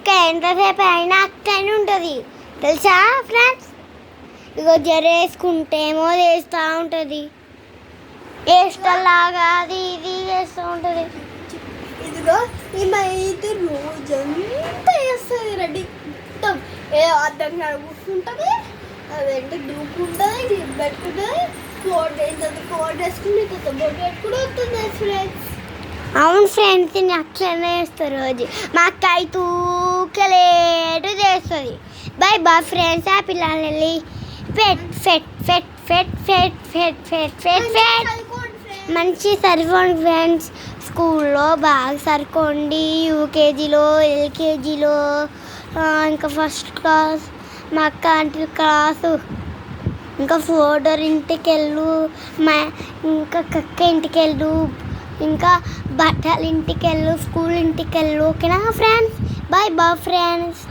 అక్క ఎంతసేపు అయినా అక్కనే ఉంటుంది. తెలుసా ఫ్రెండ్స్? ఇగో జరేసుకుంటేమో వేస్తూ ఏమో చేస్తూ ఉంటుంది. వేస్తలాగా అది ఇది చేస్తూ ఉంటుంది. ఇదిగో ఈ ఇది రోజంతా వేస్తుంది రెడీ. మొత్తం ఏ అర్థం కూర్చుంటుంది అదేంటి దూకుంటుంది ఉంటుంది పెట్టుకుంటుంది కోట్ వేస్తుంది కోట్ వేసుకుని కొత్త బొట్టు పెట్టుకుని వస్తుంది ఫ్రెండ్స్. అవును ఫ్రెండ్స్ నేను అట్లనే రోజు. మా అక్క అయితే ఊకలేటు చేస్తుంది. బై బాయ్ ఫ్రెండ్స్ ఆ పిల్లల్ని వెళ్ళి ఫెట్ ఫెట్ ఫెట్ ఫెట్ ఫెట్ ఫెట్ ఫెట్ ఫెట్ ఫెట్ మంచి సరిపోండి ఫ్రెండ్స్ స్కూల్లో బాగా సరిపోండి యూకేజీలో ఎల్కేజీలో ఇంకా ఫస్ట్ క్లాస్ మా అక్క ఆంటీ క్లాసు ఇంకా ఫోటోర్ ఇంటికి వెళ్ళు మా ఇంకా కక్క ఇంటికి వెళ్ళు ఇంకా బట్టలు ఇంటికి వెళ్ళు స్కూల్ ఇంటికి వెళ్ళు ఓకేనా ఫ్రెండ్స్ బాయ్ బాయ్ ఫ్రెండ్స్